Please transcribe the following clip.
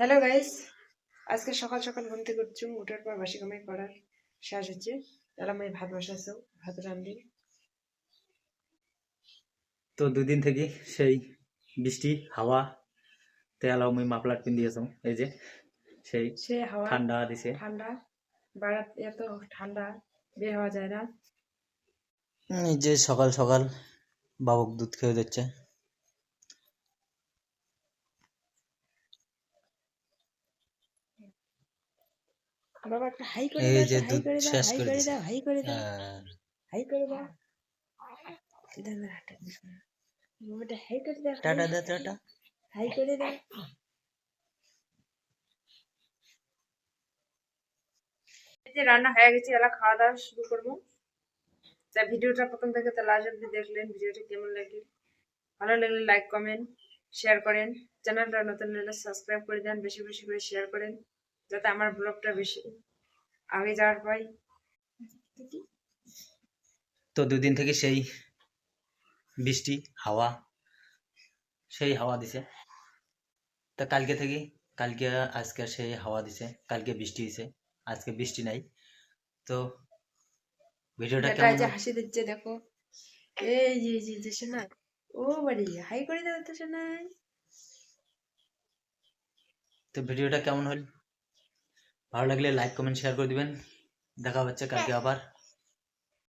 Hello guys আজকে সকাল সকাল ঘুম থেকে উঠছি উঠার পর বাসি কামাই করার শেষ হচ্ছে। তাহলে আমি ভাত বসাইছো ভাত রান্ধি তো দুদিন থেকে সেই বৃষ্টি হাওয়া তেল আমি মাফলার পিন দিয়েছ এই যে সেই সেই হাওয়া ঠান্ডা দিছে। ঠান্ডা বারাত এত ঠান্ডা বের হওয়া যায় না। এই যে সকাল সকাল বাবুক দুধ খেয়ে যাচ্ছে। বাবা একটা হাই করে এই দাও যে হাই করে দাও হাই করে দাও হাই করে দাও হ্যাঁ। হাই করে দাও। বাবাটা হাই করে দাও টাটা দে টাটা। হাই করে দাও। যে রান্না হয়ে গেছে এলা খাওয়া দাওয়া শুরু করব। তা ভিডিওটা প্রথম থেকে তো লাস্ট অব্দি দেখলেন ভিডিওটা কেমন ভালো লাগলে লাইক কমেন্ট শেয়ার করেন। চ্যানেলটা নতুন হলে সাবস্ক্রাইব করে দেন বেশি বেশি করে শেয়ার করেন। যাতে আমার ব্লগটা বেশি আগে যাওয়ার পাই। তো দুদিন থেকে সেই বৃষ্টি হাওয়া সেই হাওয়া দিছে। তা কালকে থেকে কালকে আজকে সেই হাওয়া দিছে কালকে বৃষ্টি হয়েছে আজকে বৃষ্টি নাই। তো ভিডিওটা কেমন যে হাসি দিচ্ছে দেখো। এই যে যে যে শোনা ও বাড়ি হাই করে দাও তো শোনাই। তো ভিডিওটা কেমন হল? ভালো লাগলে লাইক কমেন্ট শেয়ার করে দিবেন। দেখা হচ্ছে কালকে আবার।